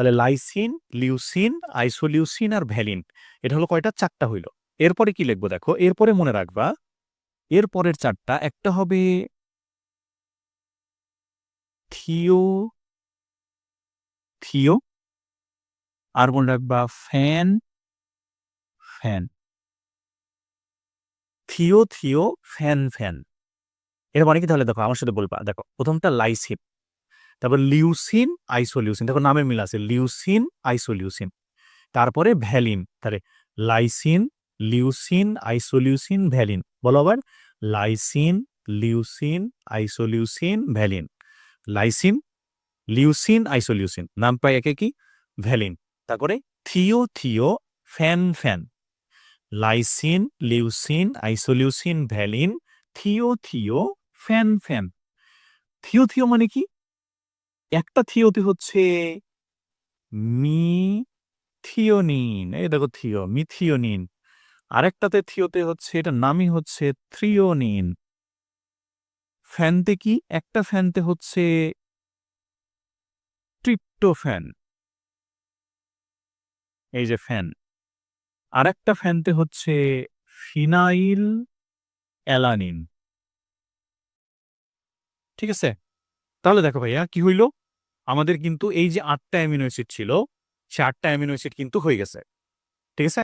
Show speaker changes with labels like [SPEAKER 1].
[SPEAKER 1] তাহলে lysine, leucine, isoleucine আর valine. এটা হলো কয়টা? চারটা হইল। এরপরে কি লিখব দেখো? এরপরে মনে রাখবা, এরপরের চারটা, একটা হবে থিও থিও, আর মনে রাখবা ফ্যান ফ্যান। থিও থিও, ফ্যান ফ্যান। এর মানে কি তাহলে দেখো, আমার সাথে বলবা। দেখো, প্রথমটা লাইসিন। তারপর লিউসিন, আইসোলিউসিন। দেখো নামে মিল আছে, লিউসিন, আইসোলিউসিন। তারপরে ভ্যালিন, তাহলে লাইসিন, লিউসিন, আইসোলিউসিন, ভ্যালিন। বলো আবার, lysine, leucine, isoleucine, valine. Lysine, leucine, isoleucine, নাম পাই একে কি? ভ্যালিন। তারপরে Theo Theo, fan fan. Lysine, leucine, isoleucine, valine, Theo Theo, fan fan. Theo Theo মানে কি? একটা থিওতে হচ্ছে মি থিওনিন এই দেখো থিও, মিথিওনিন। আরেকটাতে থিওতে হচ্ছে এটা নামই হচ্ছে থ্রিওনিন। ফ্যানতে কি? একটা ফ্যানতে হচ্ছে ট্রিপ্টোফ্যান। এই যে ফ্যান। আরেকটা ফ্যানতে হচ্ছে ফিনাইল অ্যালানিন। ঠিক আছে? তাহলে দেখো ভাইয়া, কি হইল? আমাদের কিন্তু এই যে আটটা অ্যামিনো অ্যাসিড ছিল, সে আটটা অ্যামিনো অ্যাসিড কিন্তু হয়ে গেছে। ঠিক আছে?